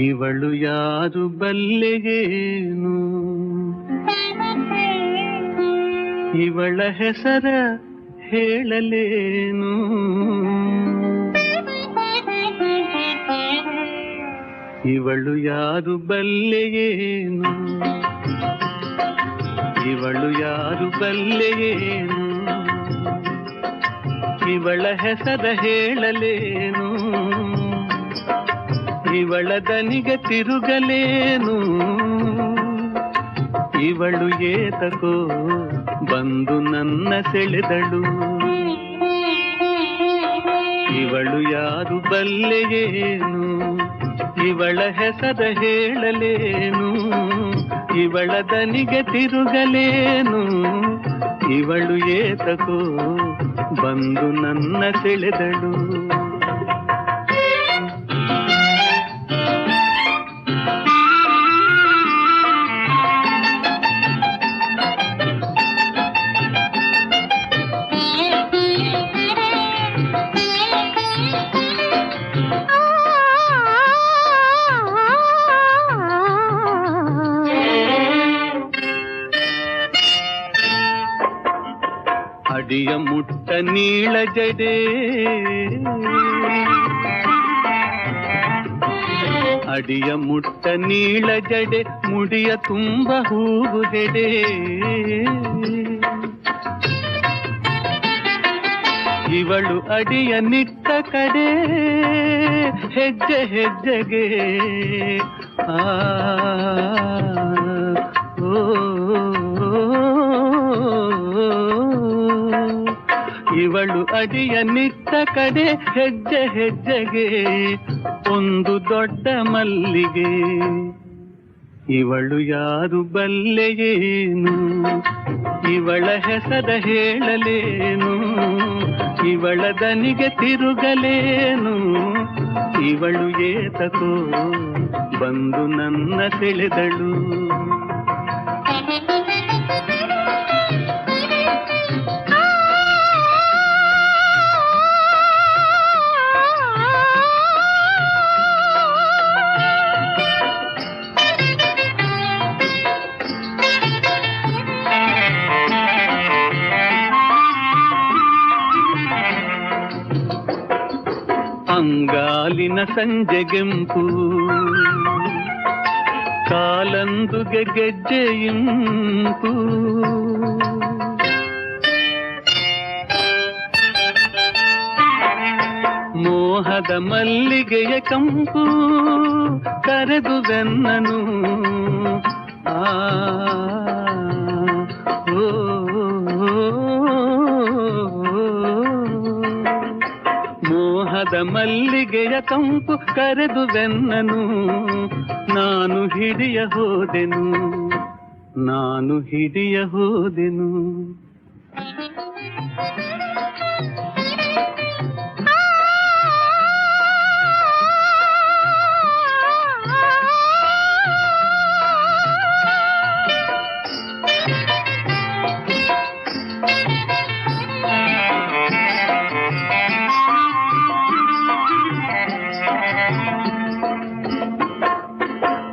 ಇವಳು ಯಾರು ಬಲ್ಲೆಗೇನು ಇವಳ ಹೆಸರ ಹೇಳಲೇನು? ಇವಳು ಯಾರು ಬಲ್ಲೆಯೇನು ಇವಳು ಯಾರು ಬಲ್ಲೆಯೇನು ಇವಳ ಹೆಸರ ಹೇಳಲೇನು? ಇವಳ ದನಿಗೆ ತಿರುಗಲೇನು? ಇವಳು ಏತಕೋ ಬಂದು ನನ್ನ ಸೆಳೆದಳು? ಇವಳು ಯಾರು ಬಲ್ಲೆಯೇನು ಇವಳ ಹೆಸರ ಹೇಳಲೇನು? ಇವಳ ದನಿಗೆ ತಿರುಗಲೇನು? ಇವಳು ಏತಕೋ ಬಂದು ನನ್ನ ಸೆಳೆದಳು? ಅಡಿಯ ಮುಟ್ಟ ನೀಳ ಜಡೆ. ಅಡಿಯ ಮುಟ್ಟ ನೀಳ ಜಡೆ, ಮುಡಿಯ ತುಂಬ ಹೂಗುದೆಡೆ ಇವಳು ಅಡಿಯ ನಿಟ್ಟ ಕಡೆ, ಹೆಜ್ಜೆ ಹೆಜ್ಜೆಗೆ. ಆ, ಓ. ಇವಳು ಅಡಿಯ ನಿತ್ತ ಕಡೆ ಹೆಜ್ಜೆ ಹೆಜ್ಜೆಗೆ, ಒಂದು ದೊಡ್ಡ ಮಲ್ಲಿಗೆ. ಇವಳು ಯಾರು ಬಲ್ಲೆಯೇನು? ಇವಳ ಹೆಸರ ಹೇಳಲೇನು? ಇವಳ ದನಿಗೆ ತಿರುಗಲೇನು? ಇವಳು ಏತಕೋ ಬಂದು ನನ್ನ ಸೆಳೆದಳು. ಅಂಗಾಲಿನ ಸಂಜೆಗೆಂಪು ಕಾಲಂದುಗೆ ಗೆಜ್ಜೆಯಿಂಪು ಮೋಹದ ಮಲ್ಲಿಗೆಯ ಕಂಪು ಕರೆದು ಬೆನ್ನನು. ಆ ಮೋಹದ ಮಲ್ಲಿಗೆಯ ತಂಪು ಕರೆದು ಬೆನ್ನನು ನಾನು ಹಿಡಿಯ ಹೋದೆನು ನಾನು ಹಿಡಿಯ ಹೋದೆನು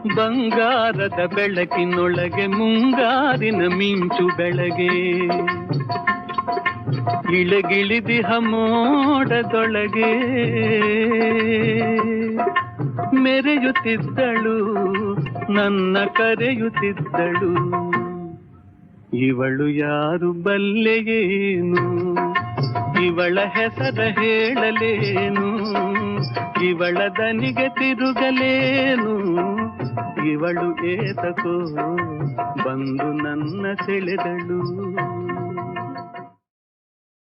ಬಂಗಾರದ ಬೆಳಕಿನೊಳಗೆ ಮುಂಗಾರಿನ ಮಿಂಚು ಬೆಳಗೆ. ಇಳಗಿಳಿದಿಹ ಮೋಡದೊಳಗೆ ಮೆರೆಯುತ್ತಿದ್ದಳು, ನನ್ನ ಕರೆಯುತ್ತಿದ್ದಳು. ಇವಳು ಯಾರು ಬಲ್ಲೆಯೇನು ಇವಳ ಹೆಸರ ಹೇಳಲೇನು? ಇವಳ ದನಿಗೆ ತಿರುಗಲೇನು? ಇವಳು ಏತಕೋ ಬಂದು ನನ್ನ ಸೆಳೆದಳು